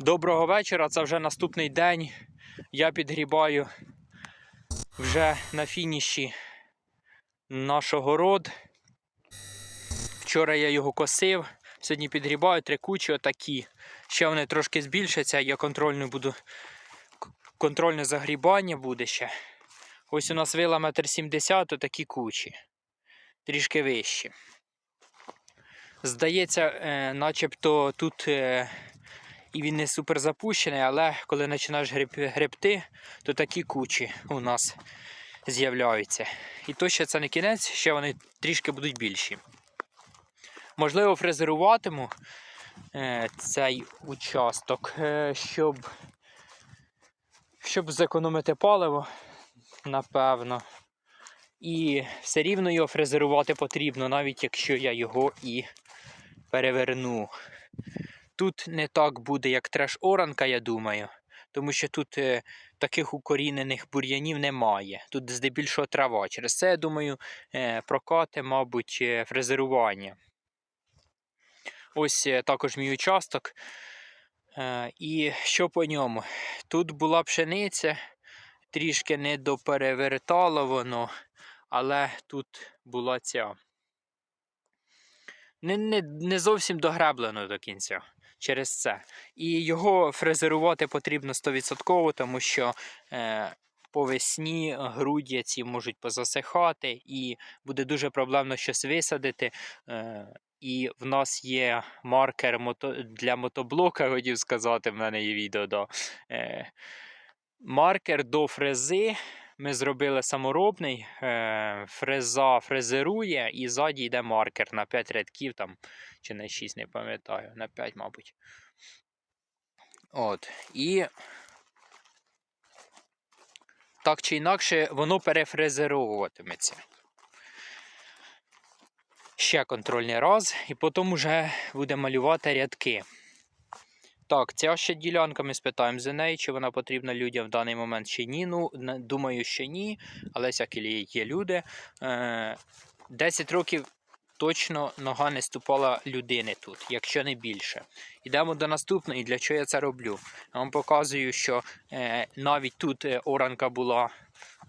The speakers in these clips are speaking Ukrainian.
Доброго вечора, це вже наступний день. Я підгрібаю вже на фініші наш огород. Вчора я його косив, сьогодні підгрібаю три кучі отакі. Ще вони трошки збільшаться, я контрольну буду. Контрольне загрібання буде ще. Ось у нас вила метр сімдесят, такі кучі. Трішки вищі. Здається, е, начебто тут е, і він не супер запущений, але коли починаєш гребти, то такі кучі у нас з'являються. І то ще це не кінець, ще вони трішки будуть більші. Можливо, фрезеруватиму е, цей участок, е, щоб, щоб зекономити паливо, напевно. І все рівно його фрезерувати потрібно, навіть якщо я його і переверну. Тут не так буде, як треш-оранка, я думаю, тому що тут е, таких укорінених бур'янів немає. Тут здебільшого трава. Через це, я думаю, е, прокати, мабуть, е, фрезерування. Ось е, також мій участок. Е, і що по ньому? Тут була пшениця, трішки не доперевертало воно, але тут була ця. Не, не, не зовсім догреблено до кінця через це. І його фрезерувати потрібно 100%, тому що е, по весні грудя ці можуть позасихати, і буде дуже проблемно щось висадити. Е, і в нас є маркер мото... для мотоблока, хотів сказати, в мене є відео. Да. Е, маркер до фрези. Ми зробили саморобний, е, фреза фрезерує, і ззаді йде маркер на 5 рядків, там, чи на 6, не пам'ятаю, на 5, мабуть. От. І так чи інакше, воно перефрезеровуватиметься. Ще контрольний раз, і потім вже буде малювати рядки. Так, ця ще ділянка, ми спитаємо за неї, чи вона потрібна людям в даний момент чи ні. Ну, думаю, що ні, але всякі є люди. Е, 10 років точно нога не ступала людини тут, якщо не більше. Йдемо до наступної, для чого я це роблю? Я вам показую, що е, навіть тут е, оранка була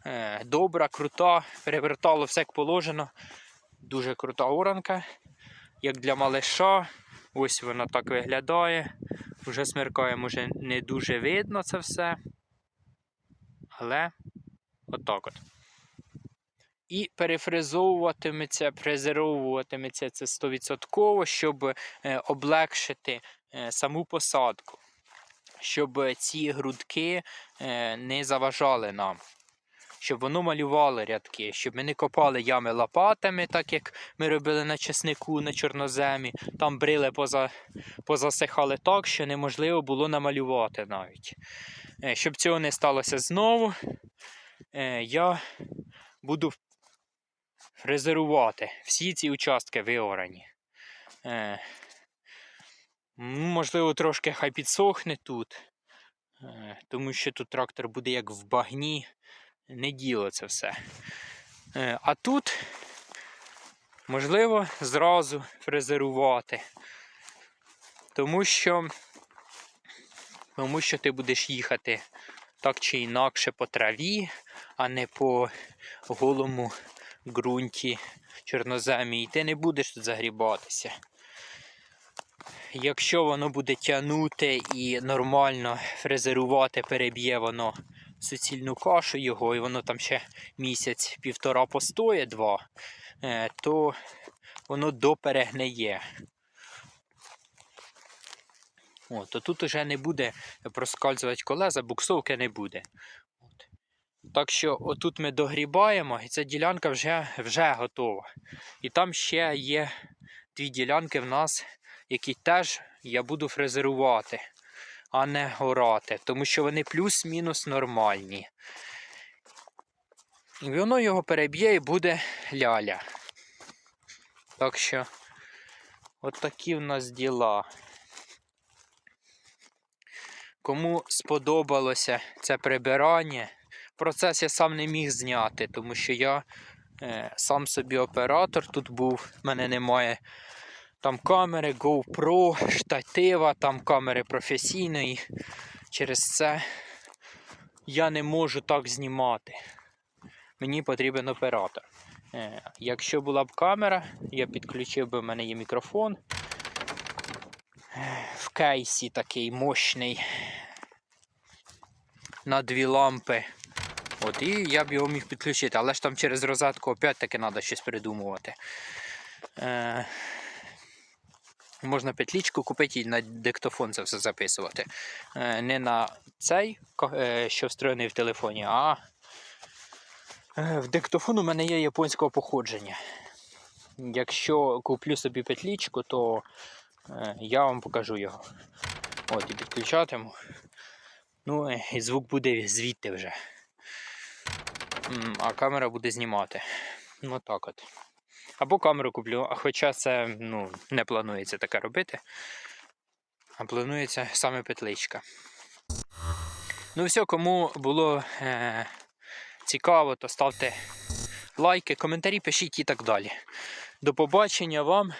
е, добра, крута, перевертало все як положено. Дуже крута оранка, як для малиша. Ось вона так виглядає. Вже смеркає, може не дуже видно це все. Але отак от. І перефрезовуватиметься, презеровуватиметься це 100%, щоб е, облегшити е, саму посадку, щоб ці грудки е, не заважали нам. Щоб воно малювало рядки, щоб ми не копали ями лопатами, так як ми робили на чеснику, на чорноземі. Там брили поза, позасихали так, що неможливо було намалювати навіть. Е, Щоб цього не сталося знову, е, я буду фрезерувати всі ці участки виорані. Е, Можливо, трошки хай підсохне тут, тому що тут трактор буде як в багні. Не діло це все. Е, А тут, можливо, зразу фрезерувати. Тому що, тому що ти будеш їхати так чи інакше по траві, а не по голому ґрунті чорноземі. І ти не будеш тут загрібатися. Якщо воно буде тягнути і нормально фрезерувати, переб'є воно суцільну кашу його, і воно там ще місяць-півтора постоє два, е, то воно доперегниє. О, то тут уже не буде проскальзувати колеса, буксовки не буде. От. Так що отут ми догрібаємо, і ця ділянка вже, вже готова. І там ще є дві ділянки в нас, які теж я буду фрезерувати, а не горати, тому що вони плюс-мінус нормальні. І воно його переб'є і буде ляля. Так що, от такі в нас діла. Кому сподобалося це прибирання, процес я сам не міг зняти, тому що я е, сам собі оператор тут був, в мене немає Там камери GoPro, штатива, там камери професійної. Через це я не можу так знімати. Мені потрібен оператор. Е, Якщо була б камера, я підключив би, в мене є мікрофон. Е, В кейсі такий мощний. На дві лампи. От, і я б його міг підключити, але ж там через розетку опять-таки треба щось придумувати. Можна петлічку купити і на диктофон це все записувати. Е, не на цей, е, що встроєний в телефоні, а е, в диктофон у мене є японського походження. Якщо куплю собі петлічку, то я вам покажу його. От, і підключатиму. Ну, і звук буде звідти вже. А камера буде знімати. Ну так от. Або камеру куплю, а хоча це ну, не планується таке робити. А планується саме петличка. Ну все, кому було е- цікаво, то ставте лайки, коментарі пишіть і так далі. До побачення вам.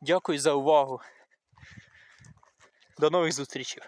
Дякую за увагу. До нових зустрічей.